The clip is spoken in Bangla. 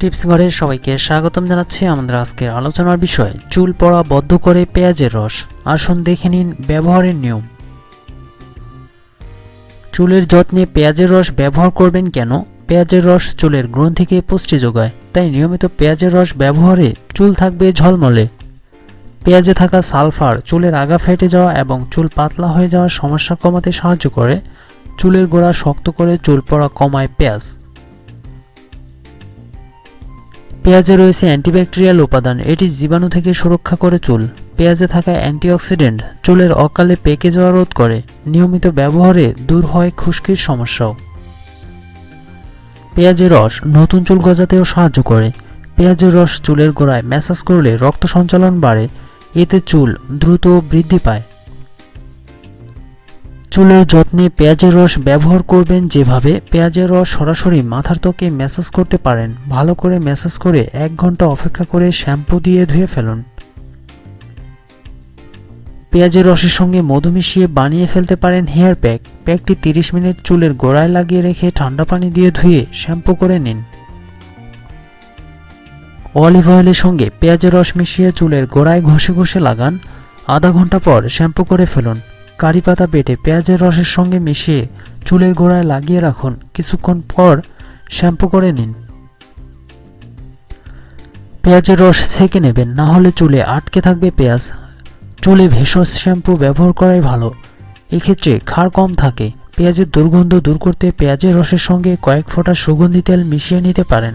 টিপস ঘরের সবাইকে স্বাগতম জানাচ্ছি আমাদের আজকের আলোচনার বিষয়, চুল পড়া বদ্ধ করে পেঁয়াজের রস। আসুন দেখে নিন ব্যবহারের নিয়ম। চুলের যত্নে পেঁয়াজের রস ব্যবহার করবেন কেন? পেঁয়াজের রস চুলের গ্রন্থিকে পুষ্টি যোগায়, তাই নিয়মিত পেঁয়াজের রস ব্যবহারে চুল থাকবে ঝলমলে। পেঁয়াজে থাকা সালফার চুলের আগা ফেটে যাওয়া এবং চুল পাতলা হয়ে যাওয়ার সমস্যা কমাতে সাহায্য করে। চুলের গোড়া শক্ত করে চুল পড়া কমায় পেঁয়াজ। পেঁয়াজে রয়েছে অ্যান্টিব্যাকটেরিয়াল উপাদান। এটি জীবাণু থেকে সুরক্ষা করে চুল। পেঁয়াজে থাকা অ্যান্টিঅক্সিডেন্ট চুলের অকালে পেকে যাওয়া রোধ করে। নিয়মিত ব্যবহারে দূর হয় খুশকির সমস্যাও। পেঁয়াজের রস নতুন চুল গজাতেও সাহায্য করে। পেঁয়াজের রস চুলের গোড়ায় ম্যাসাজ করলে রক্ত সঞ্চালন বাড়ে। এতে চুল দ্রুত বৃদ্ধি পায়। চুলের যত্নে পেঁয়াজের রস ব্যবহার করবেন যেভাবে। পেঁয়াজের রস সরাসরি মাথার ত্বকে ম্যাসাজ করতে পারেন। ভালো করে ম্যাসাজ করে এক ঘণ্টা অপেক্ষা করে শ্যাম্পু দিয়ে ধুয়ে ফেলুন। পেঁয়াজের রসের সঙ্গে মধু মিশিয়ে বানিয়ে ফেলতে পারেন হেয়ার প্যাক। প্যাকটি 30 মিনিট চুলের গোড়ায় লাগিয়ে রেখে ঠান্ডা পানি দিয়ে ধুয়ে শ্যাম্পু করে নিন। অলিভ অয়েলের সঙ্গে পেঁয়াজের রস মিশিয়ে চুলের গোড়ায় ঘষে ঘষে লাগান। আধা ঘণ্টা পর শ্যাম্পু করে ফেলুন। কারি পাতা বেটে পেঁয়াজের রসের সঙ্গে মিশিয়ে চুলের গোড়ায় লাগিয়ে রাখুন। কিছুক্ষণ পর শ্যাম্পু করে নিন। পেঁয়াজের রস ছেঁকে নেবেন, না হলে চুলে আটকে থাকবে পেঁয়াজ। চুলে ভেষজ শ্যাম্পু ব্যবহার করাই ভালো। এক্ষেত্রে ক্ষার কম থাকে। পেঁয়াজের দুর্গন্ধ দূর করতে পেঁয়াজের রসের সঙ্গে কয়েক ফোঁটা সুগন্ধি তেল মিশিয়ে নিতে পারেন।